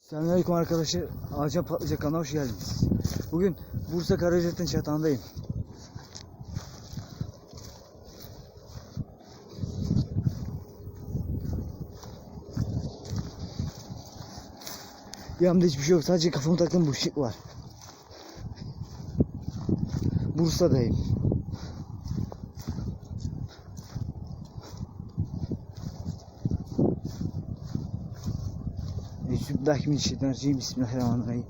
Selamünaleyküm arkadaşlar. Ağaca patlayacak kanalına hoş geldiniz. Bugün Bursa Karacaat'ın çatağındayım. Yanımda hiçbir şey yok. Sadece kafamı taktığım bu şık var. Bursa'dayım. Bismillahirrahmanirrahim. Bismillahirrahmanirrahim.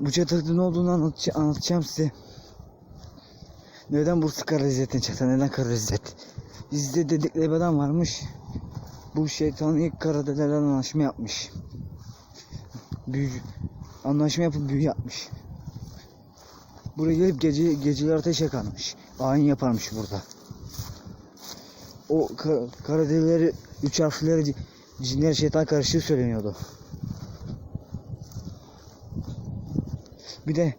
Bu çatırda ne olduğunu anlatacağım, anlatacağım size. Neden Bursa Karacaht'ın çatı? Neden Karacaht? Bizde dedikleri bir adam varmış. Bu şeytan ilk karadelerle anlaşma yapmış. Büyü, anlaşma yapıp büyü yapmış. Buraya gelip gece geceleri ateş yakarmış. Ayin yaparmış burada. O ka karadeleri, üç harfleri cinler şeytan karıştığı söyleniyordu. Bir de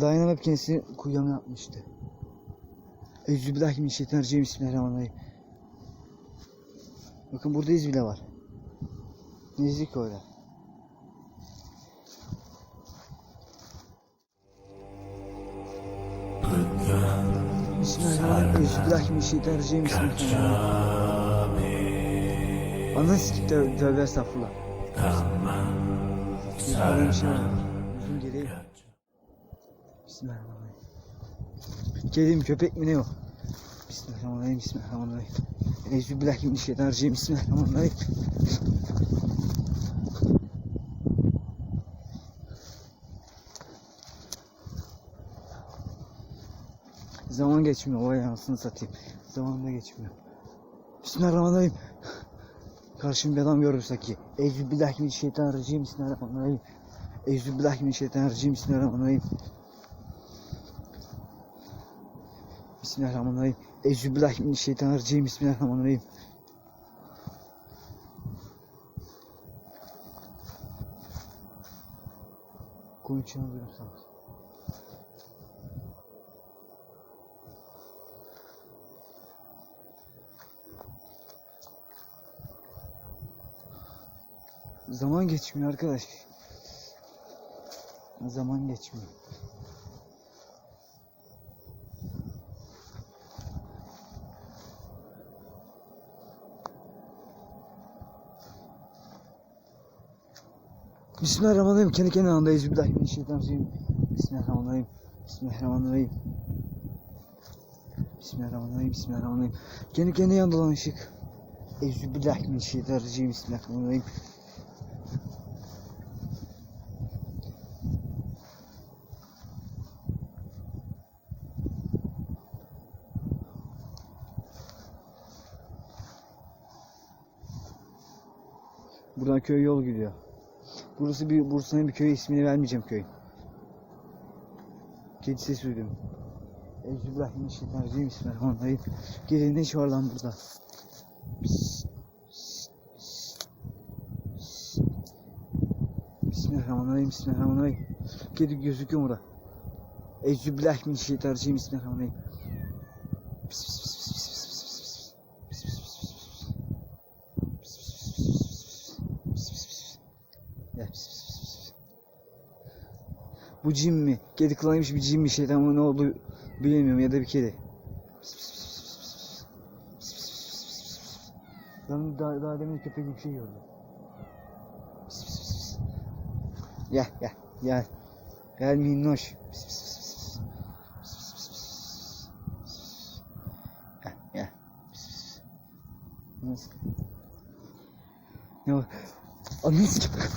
dayanamayıp kendisini kuyama yapmıştı. Euzubillahimineşşeytanirracim. Bismillahirrahmanirrahim. Bakın burada iz bile var. Nezlik öyle. Bismillahirrahmanirrahim. Euzubillahimineşşeytanirracim. Bismillahirrahmanirrahim. Ananı sikip tövbe, tövbe estağfurullah. Bismillahirrahmanirrahim. Kedi mi köpek mi ne o? Bismillahirrahmanirrahim. Bismillahirrahmanirrahim. Euzubillahimineşşeytanirracim. Bismillahirrahmanirrahim. Zaman geçmiyor. Vay anasını satayım. Zaman da geçmiyor. Bismillahirrahmanirrahim. Karşım bir adam görürse ki. Euzubillahimineşşeytanirracim. Bismillahirrahmanirrahim. Euzubillahimineşşeytanirracim. Bismillahirrahmanirrahim. Bismillahirrahmanirrahim. Euzubillahimineşşeytanirracim. Bismillahirrahmanirrahim. Koyun içine alıyorum sanki. Zaman geçmiyor arkadaş. Zaman geçmiyor. Bismillahirrahmanirrahim. Kendi kendine andayız. Bismillahirrahmanirrahim. Bismillahirrahmanirrahim. Bismillahirrahmanirrahim. Bismillahirrahmanirrahim. Bismillahirrahmanirrahim. Kendi kendine yandı lan ışık. Euzubillahimineşşeytanirracim. Bismillahirrahmanirrahim. Buradan köy yol gidiyor. Burası bir Bursa'nın bir köyü ismini vermeyeceğim köyün. Kedi sesi duydum. Euzubillahimineşşeytanirracim. Bismillahirrahmanirrahim. Gelin ne var lan burada? Bismillahirrahmanirrahim. Bismillahirrahmanirrahim. Kedi gözüküyor burada. Euzubillahimineşşeytanirracim. Bismillahirrahmanirrahim. Pis, pis, pis, pis, pis, pis, pis, pis. Pis, pis, pis, pis, pis. Pis, pis, pis, pis, pis. Pis, pis, pis. Gel, pis, pis, pis, pis. Bu cin mi? Kedi kılanıymış bir cin mi şeytan mı ne oldu bilemiyorum ya da bir kedi. Pis, pis, pis, pis, pis, pis. Pis, pis, pis, pis, pis. Ben daha, daha demin köpek gibi bir şey gördüm. Pis, pis, pis, pis. Gel gel gel. Gel minnoş. Pis, pis, pis, pis. Nasıl? Ne var? Ananı sikeyim.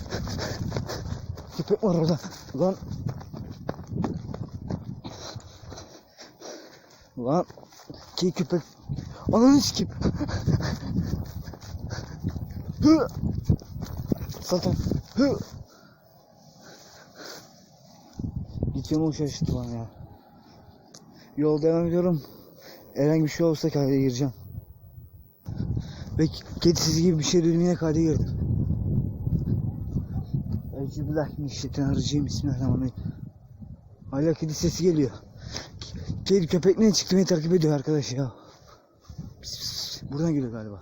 Köpek var orada. Lan. Lan. Ki köpek. Ananı sikeyim. Hı. Zaten. Hı. Gideceğim o şaşırttı bana ya. Yol devam ediyorum. Herhangi bir şey olursa kayda gireceğim. Ve kedisiz gibi bir şey duydum yine kayda girdim. Euzubillahimineşşeytanirracim. Bismillahirrahmanirrahim. Hala kedi sesi geliyor. Kedi köpek ne çıktı takip ediyor arkadaş ya. Pis, pis. Buradan geliyor galiba.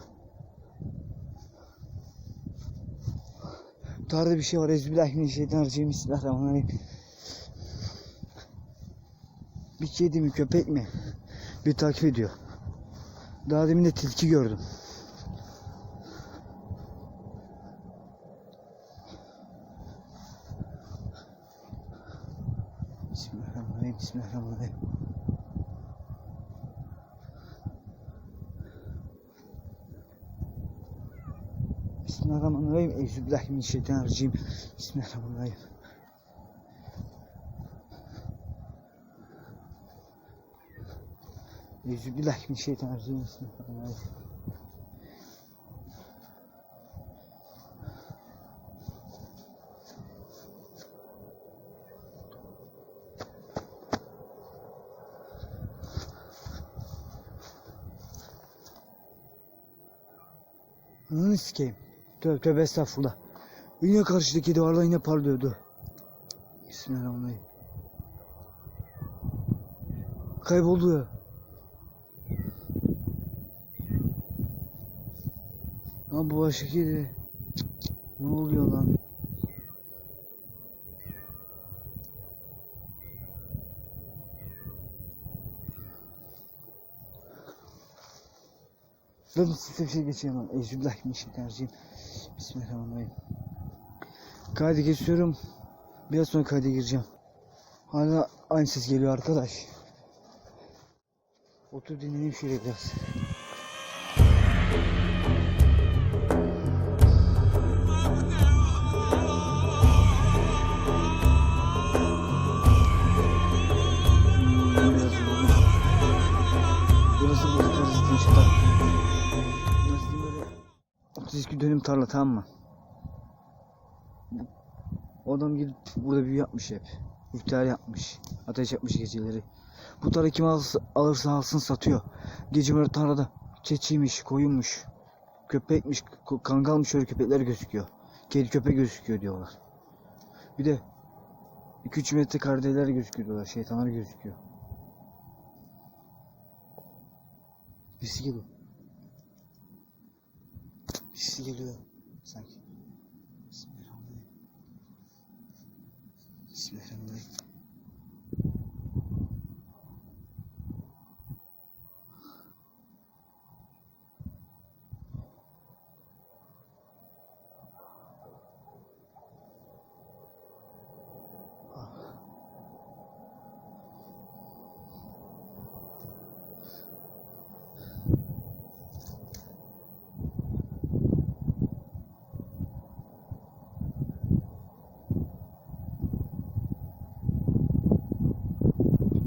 Tarihte bir şey var. Ezbillahimineşşeytanirracim. Bismillahirrahmanirrahim. Bir kedi mi köpek mi? Bir takip ediyor. Daha demin de tilki gördüm. Bismillahirrahmanirrahim. Bismillahirrahmanirrahim. Bismillahirrahmanirrahim. Euzubillahimineşşeytanirracim. Bismillahirrahmanirrahim. Euzubillahimineşşeytanirracim. Bismillahirrahmanirrahim. Ananı sikeyim. Tövbe tövbe estağfurullah. Yine karşıdaki duvarda yine parlıyordu. Bismillahirrahmanirrahim. Kayboldu ya. Lan bu başka. Ne oluyor lan? Lan size bir şey geçeyim lan. Euzubillahimineşşeytanirracim. Bismillahirrahmanirrahim. Kaydı kesiyorum. Biraz sonra kayda gireceğim. Hala aynı ses geliyor arkadaş. Otur dinleneyim şöyle biraz. Burası işte. Nasıl diyeyim böyle 32 dönüm tarla tamam mı? Adam gidip burada büyü yapmış hep. İftihar yapmış. Ateş yapmış geceleri. Bu tarla kim alırsa, alırsa alsın satıyor. Gece böyle tarlada keçiymiş, koyunmuş, köpekmiş, kangalmış öyle köpekler gözüküyor. Kedi köpek gözüküyor diyorlar. Bir de 2-3 metre kardeler gözüküyor diyorlar. Şeytanlar gözüküyor. Birisi geliyor. Birisi geliyor sanki. Bismillahirrahmanirrahim. Bismillahirrahmanirrahim.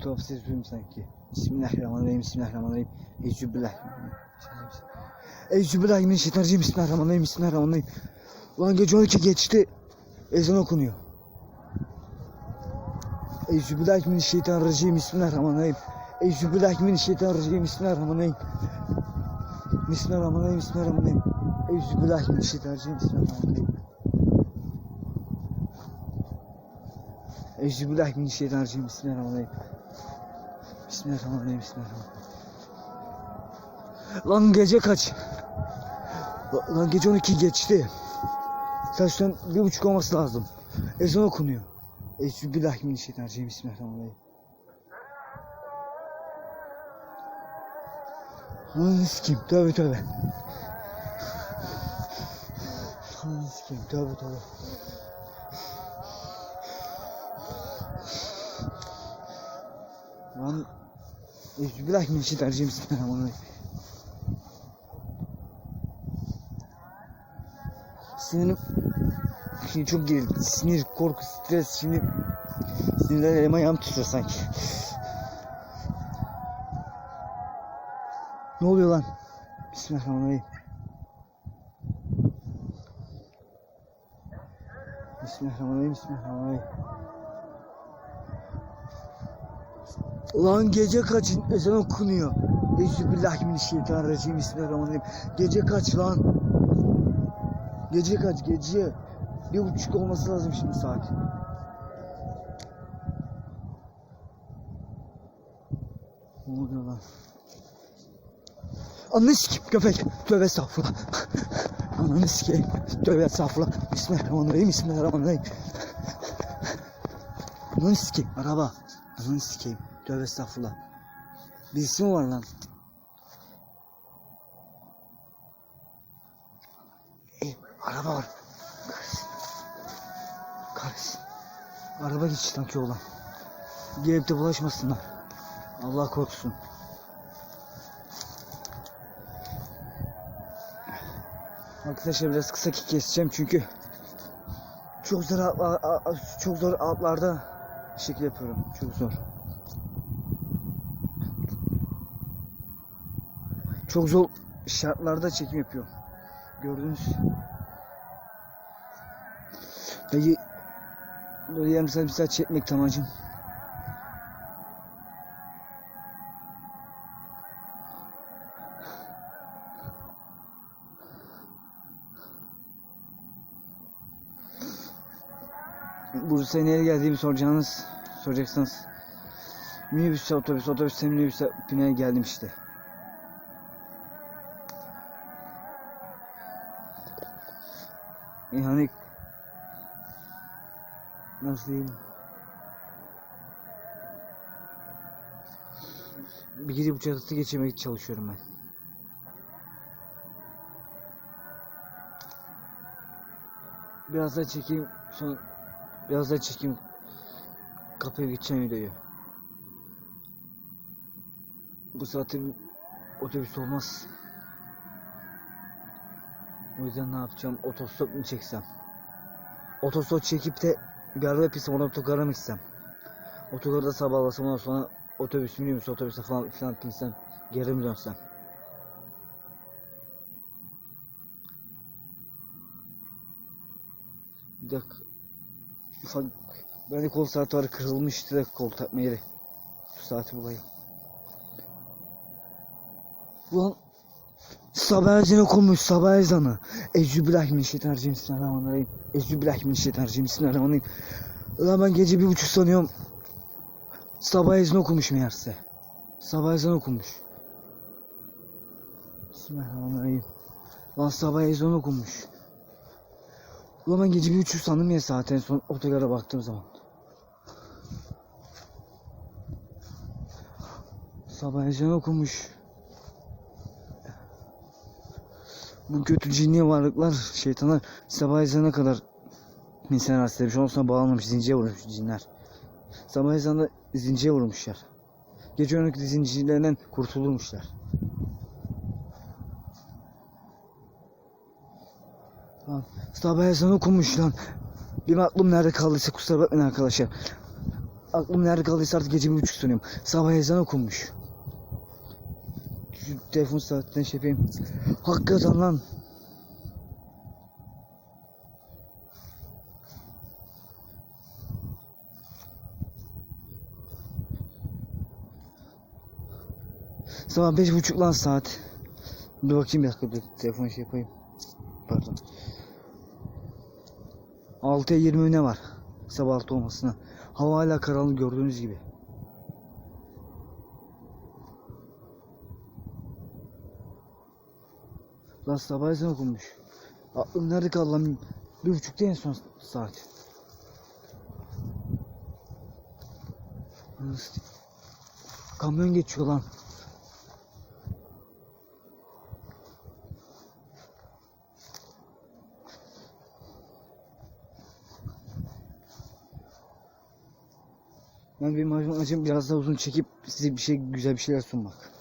Bir tuhaf ses duyuyorum sanki. Bismillahirrahmanirrahim. Bismillahirrahmanirrahim. Eyyübillah. Eyyübillahimineşşeytanirracim. Bismillahirrahmanirrahim. Bismillahirrahmanirrahim. Lan gece 12 geçti. Ezan okunuyor. Eyyübillahimineşşeytanirracim. Bismillahirrahmanirrahim. Eyyübillahimineşşeytanirracim. Bismillahirrahmanirrahim. Bismillahirrahmanirrahim. Bismillahirrahmanirrahim. Eyyübillahimineşşeytanirracim. Bismillahirrahmanirrahim. Eyyübillahimineşşeytanirracim. Bismillahirrahmanirrahim. Bismillahirrahmanirrahim. Bismillahirrahmanirrahim. Lan gece kaç? La- Lan gece 12 geçti. Saçtan bir buçuk olması lazım. Ezan okunuyor. Eyyübillahimineşşeytanirracim. Bismillahirrahmanirrahim. Lan sikeyim. Tövbe tövbe. Lan sikeyim. Tövbe tövbe. Lan Eyyübillahimineşşeytanirracim. Bismillahirrahmanirrahim. Sinirim şimdi çok gerildi. Sinir, korku, stres şimdi sinirler elim ayağım tutuyor sanki. Ne oluyor lan? Bismillahirrahmanirrahim. Bismillahirrahmanirrahim. Bismillahirrahmanirrahim. Lan gece kaç ezan okunuyor. Eyyübillahimineşşeytanirracim. Bismillahirrahmanirrahim. Gece kaç lan? Gece kaç gece? Bir buçuk olması lazım şimdi saat. Ne oluyor lan? Ananı sikeyim köpek. Tövbe estağfurullah. Ananı sikeyim. Tövbe estağfurullah. Bismillahirrahmanirrahim. Bismillahirrahmanirrahim. Ananı sikeyim. Araba. Ananı sikeyim. Tövbe estağfurullah. Birisi mi var lan? Ey, araba var. Kahretsin. Kahretsin. Araba geçti sanki olan. Gelip de bulaşmasınlar. Allah korusun. Arkadaşlar biraz kısa keseceğim çünkü çok zor çok zor altlarda şekil yapıyorum. Çok zor. Çok zor şartlarda çekim yapıyorum. Gördünüz. Dayı böyle yarım saat bir saat çekmek amacım. Bursa'ya nereye geldiğimi soracağınız soracaksınız. Minibüse otobüs, otobüste minibüse bineye geldim işte. Yani nasıl diyeyim? Bir gidip bu çatısı geçirmeye çalışıyorum ben. Biraz daha çekeyim sonra biraz daha çekeyim kapıya geçeceğim videoyu. Bu saatte otobüs olmaz. O yüzden ne yapacağım? Otostop mu çeksem? Otostop çekip de bir araba yapırsam ona otogara mı gitsem? Otogarda sabahlasam ondan sonra otobüs minibüs otobüse falan filan binsem geri mi dönsem? Bir dakika. Ufak böyle kol saati var kırılmıştı da kol takma yeri. Şu saati bulayım. Ulan sabah ezanı okunmuş sabah ezanı. Ezzübillahimineşşeytanirracim. Bismillahirrahmanirrahim. Ezzübillahimineşşeytanirracim. Bismillahirrahmanirrahim. Ulan ben gece bir buçuk sanıyorum. Sabah ezanı okumuş meğerse. Sabah ezanı okumuş. Bismillahirrahmanirrahim. Lan sabah ezanı okunmuş. Ulan ben gece bir buçuk sandım ya saat en son otogara baktığım zaman. Sabah ezanı okunmuş. Bu kötü cinli varlıklar, şeytanlar sabah kadar insan hastaymış. Ondan sonra bağlanmış, zincire vurmuş cinler. Sabah ezanında zincire vurmuşlar. Gece 12'de zincirlerinden kurtulurmuşlar. Lan sabah ezanı okunmuş lan. Benim aklım nerede kaldıysa kusura bakmayın arkadaşlar. Aklım nerede kaldıysa artık gece bir buçuk sanıyorum. Sabah ezanı okunmuş. Şu telefon saatinden şey yapayım. Hakikaten lan. Sabah beş buçuk lan saat. Dur bakayım bir dakika bir telefon şey yapayım. Pardon. 6'ya 20 ne var? Sabah 6 olmasına. Hava hala karanlık gördüğünüz gibi. Lan sabah ezan okunmuş. Aklım nerede kaldı lan? Bir buçukta en son saat. Nasıl? Kamyon geçiyor lan. Ben benim amacım biraz daha uzun çekip size bir şey güzel bir şeyler sunmak.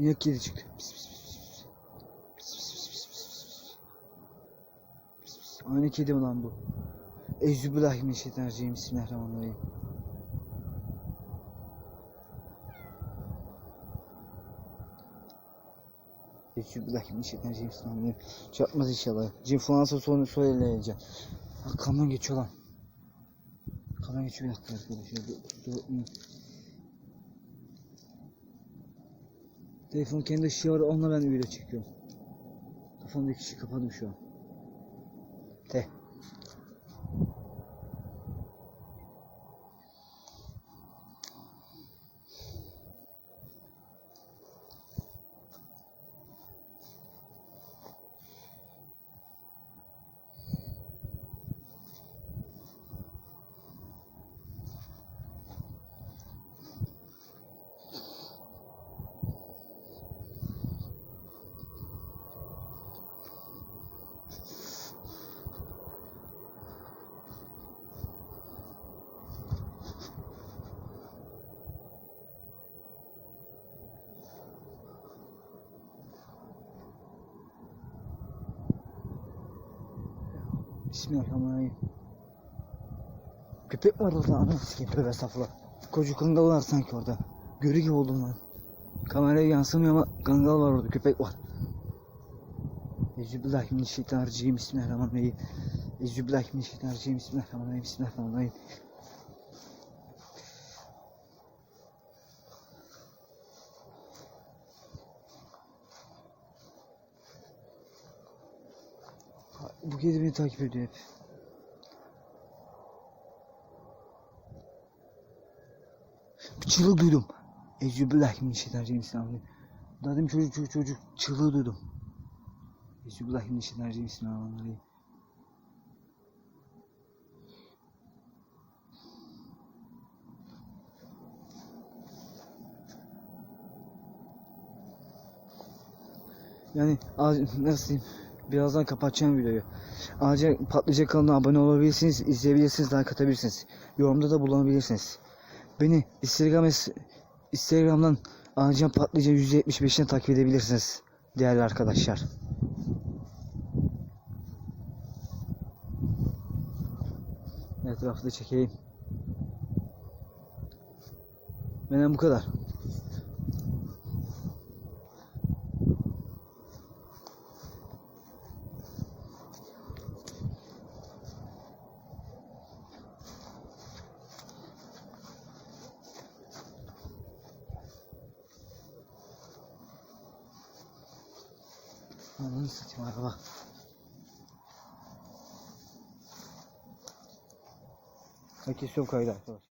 Yine kedi çıktı. Pis, pis, pis, pis. Pis, pis, pis, pis, pis, pis. Pis, pis. Aynı kedi mi lan bu? Ezzübillahimineşşeytanirracim. Bismillahirrahmanirrahim. Ezzübillahimineşşeytanirracim. Bismillahirrahmanirrahim. Çarpmaz inşallah. Cin falansa sonra söyleyeceğim. Ha, kamyon geçiyor lan. Kamyon geçiyor bir dakika arkadaşlar. Dur, dur, dur. Telefon kendi ışığı var onunla ben video çekiyorum. Kafamdaki ışığı kapadım şu an. Te. Bismillahirrahmanirrahim. Köpek var orada anasını sikeyim tövbe estağfurullah. Koca kangal var sanki orada. Görü gibi oldum lan. Kameraya yansımıyor ama kangal var orada köpek var. Euzubillahimineşşeytanirracim. Bismillahirrahmanirrahim. Euzubillahimineşşeytanirracim. Bismillahirrahmanirrahim. Bismillahirrahmanirrahim. Kedi beni takip ediyor hep. Bir çığlık duydum. Euzubillahimineşşeytanirracim. Daha demin çocuk çocuk çocuk çığlığı duydum. Euzubillahimineşşeytanirracim. Yani nasıl diyeyim? Birazdan kapatacağım videoyu. Ağaca patlayacak kanalına abone olabilirsiniz, izleyebilirsiniz, like atabilirsiniz. Yorumda da bulunabilirsiniz. Beni Instagram Instagram'dan ağacın patlayacak %75'ine takip edebilirsiniz değerli arkadaşlar. Etrafı da çekeyim. Benden bu kadar. Ananı satayım araba. Ha kesiyorum kaydı arkadaşlar.